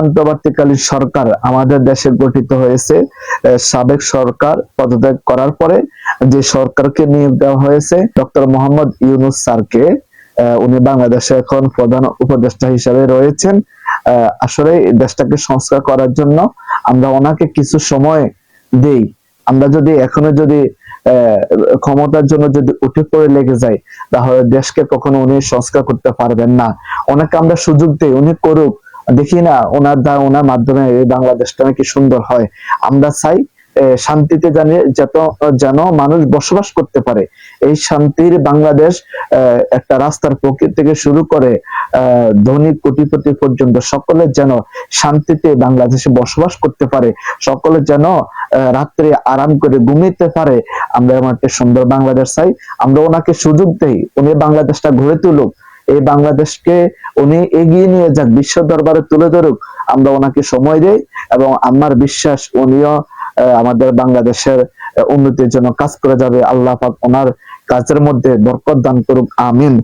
আন্তর্বর্তীকালীন সরকার আমাদের দেশে গঠিত হয়েছে সাবেক সরকার পদত্যাগ করার পরে যে সরকারকে নিয়োগ দেওয়া হয়েছে, ডক্টর মোহাম্মদ ইউনুস স্যারকে উনি বাংলাদেশে এখন প্রধান উপদেষ্টা হিসেবে রয়েছেন। আসলে দেশটাকে সংস্কার করার জন্য আমরা ওনাকে কিছু সময় দেই। আমরা যদি এখনও যদি ক্ষমতার জন্য যদি উঠে পড়ে লেগে যাই, তাহলে দেশকে কখনো উনি সংস্কার করতে পারবেন না। ওনাকে আমরা সুযোগ দিই, উনি করুক। দেখি না, ওনার দ্বারা ওনার মাধ্যমে এই বাংলাদেশটা নাকি সুন্দর হয়। আমরা চাই শান্তিতে জানিয়ে যত, যেন মানুষ বসবাস করতে পারে। এই শান্তির বাংলাদেশ একটা রাস্তার পকেট থেকে শুরু করে ধনী কোটিপতি পর্যন্ত সকলে যেন শান্তিতে বাংলাদেশে বসবাস করতে পারে, সকলে যেন রাত্রে আরাম করে ঘুমিতে পারে, আমরা এমন একটা সুন্দর বাংলাদেশ চাই। আমরা ওনাকে সুযোগ দেই, উনি বাংলাদেশটা গড়ে তুলুক। এই বাংলাদেশকে উনি এগিয়ে নিয়ে যাক, বিশ্ব দরবারে তুলে ধরুক, আমরা ওনাকে সময় দেই এবং আমার বিশ্বাস উনিও আমাদের বাংলাদেশের উন্নতির জন্য কাজ করে যাবে। আল্লাহ পাক ওনার কাজের মধ্যে বরকত দান করুক, আমিন।